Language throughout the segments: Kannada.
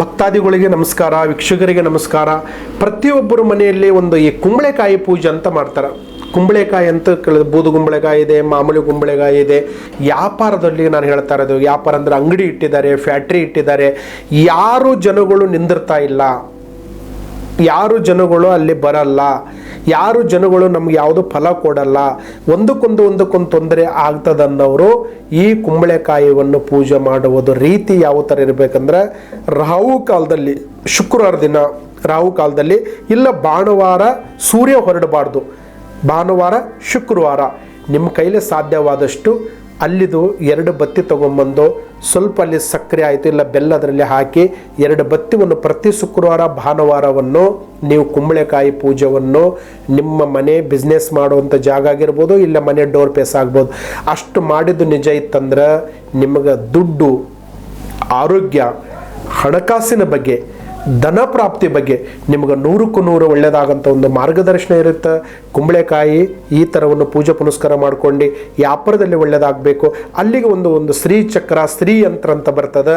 ಭಕ್ತಾದಿಗಳಿಗೆ ನಮಸ್ಕಾರ, ವೀಕ್ಷಕರಿಗೆ ನಮಸ್ಕಾರ. ಪ್ರತಿಯೊಬ್ಬರ ಮನೆಯಲ್ಲಿ ಒಂದು ಈ ಕುಂಬಳೆಕಾಯಿ ಪೂಜೆ ಅಂತ ಮಾಡ್ತಾರೆ. ಕುಂಬಳೆಕಾಯಿ ಅಂತ ಕೇಳಿದ ಬೂದು ಕುಂಬಳೆಕಾಯಿ ಇದೆ, ಮಾಮೂಲಿ ಕುಂಬಳೆಕಾಯಿ ಇದೆ. ವ್ಯಾಪಾರದಲ್ಲಿ ನಾನು ಹೇಳ್ತಾ ಇರೋದು, ವ್ಯಾಪಾರ ಅಂದರೆ ಅಂಗಡಿ ಇಟ್ಟಿದ್ದಾರೆ, ಫ್ಯಾಕ್ಟ್ರಿ ಇಟ್ಟಿದ್ದಾರೆ. ಯಾರು ಜನಗಳು ನಿಂದಿರ್ತಾ ಇಲ್ಲ. ಯಾರು ಜನಗಳು ಅಲ್ಲಿ ಬರಲ್ಲ. ಯಾರು ಜನಗಳು ನಮ್ಗೆ ಯಾವುದು ಫಲ ಕೊಡಲ್ಲ, ಒಂದಕ್ಕೊಂದು ಒಂದಕ್ಕೊಂದು ತೊಂದರೆ ಆಗ್ತದನ್ನೋರು ಈ ಕುಂಬಳೆಕಾಯಿಯನ್ನು ಪೂಜೆ ಮಾಡುವುದು ರೀತಿ ಯಾವ ಥರ ಇರಬೇಕಂದ್ರೆ, ರಾಹು ಕಾಲದಲ್ಲಿ, ಶುಕ್ರವಾರ ದಿನ ರಾಹು ಕಾಲದಲ್ಲಿ, ಇಲ್ಲ ಭಾನುವಾರ ಸೂರ್ಯ ಹೊರಡಬಾರ್ದು, ಭಾನುವಾರ ಶುಕ್ರವಾರ. ನಿಮ್ಮ ಕೈಲಿ ಸಾಧ್ಯವಾದಷ್ಟು ಅಲ್ಲಿದು ಎರಡು ಬತ್ತಿ ತೊಗೊಂಬಂದು ಸ್ವಲ್ಪ ಅಲ್ಲಿ ಸಕ್ಕರೆ ಆಯಿತು, ಇಲ್ಲ ಬೆಲ್ಲ ಅದರಲ್ಲಿ ಹಾಕಿ ಎರಡು ಬತ್ತಿವನ್ನು ಪ್ರತಿ ಶುಕ್ರವಾರ, ಭಾನುವಾರವನ್ನು ನೀವು ಕುಂಬಳೆಕಾಯಿ ಪೂಜೆಯನ್ನು ನಿಮ್ಮ ಮನೆ ಬಿಸ್ನೆಸ್ ಮಾಡುವಂಥ ಜಾಗ ಆಗಿರ್ಬೋದು, ಇಲ್ಲ ಮನೆ ಡೋರ್ ಪೇಸ್ ಆಗ್ಬೋದು. ಅಷ್ಟು ಮಾಡಿದ್ದು ನಿಜ ಇತ್ತಂದ್ರೆ ನಿಮಗೆ ದುಡ್ಡು, ಆರೋಗ್ಯ, ಹಣಕಾಸಿನ ಬಗ್ಗೆ ಧನ ಪ್ರಾಪ್ತಿ ಬಗ್ಗೆ ನಿಮಗೆ ನೂರಕ್ಕೂ ನೂರು ಒಳ್ಳೆಯದಾಗಂಥ ಒಂದು ಮಾರ್ಗದರ್ಶನ ಇರುತ್ತೆ. ಕುಂಬಳೆಕಾಯಿ ಈ ಥರವನ್ನು ಪೂಜೆ ಪುನಸ್ಕಾರ ಮಾಡ್ಕೊಂಡು ವ್ಯಾಪಾರದಲ್ಲಿ ಒಳ್ಳೆಯದಾಗಬೇಕು. ಅಲ್ಲಿಗೆ ಒಂದು ಒಂದು ಸ್ತ್ರೀ ಚಕ್ರ, ಸ್ತ್ರೀ ಯಂತ್ರ ಅಂತ ಬರ್ತದೆ.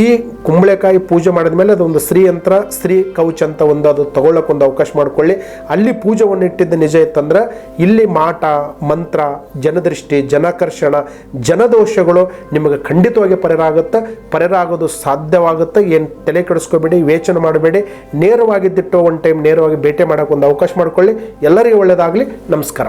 ಈ ಕುಂಬಳೆಕಾಯಿ ಪೂಜೆ ಮಾಡಿದ ಮೇಲೆ ಅದೊಂದು ಸ್ತ್ರೀ ಯಂತ್ರ, ಸ್ತ್ರೀ ಕೌಚ್ ಅಂತ ಒಂದು ಅದು ತಗೊಳ್ಳೋಕೆ ಒಂದು ಅವಕಾಶ ಮಾಡ್ಕೊಳ್ಳಿ. ಅಲ್ಲಿ ಪೂಜವನ್ನು ಇಟ್ಟಿದ್ದ ನಿಜ ಇತ್ತಂದ್ರೆ ಇಲ್ಲಿ ಮಾಟ, ಮಂತ್ರ, ಜನದೃಷ್ಟಿ, ಜನಕರ್ಷಣ, ಜನದೋಷಗಳು ನಿಮಗೆ ಖಂಡಿತವಾಗಿ ಪರಿರಾಗುತ್ತೆ. ಪರಿರಾಗೋದು ಸಾಧ್ಯವಾಗುತ್ತೆ. ಏನು ತಲೆ ಕೆಡಿಸ್ಕೋಬೇಡಿ ಯೋಚನೆ ಮಾಡಬೇಡಿ. ದಿಟ್ಟೋ ಒನ್ ಟೈಮ್ ನೇರವಾಗಿ ಭೇಟಿ ಮಾಡೋಕ್ಕೊಂದು ಅವಕಾಶ ಮಾಡ್ಕೊಳ್ಳಿ. ಎಲ್ಲರಿಗೂ ಒಳ್ಳೆಯದಾಗಲಿ ನಮಸ್ಕಾರ.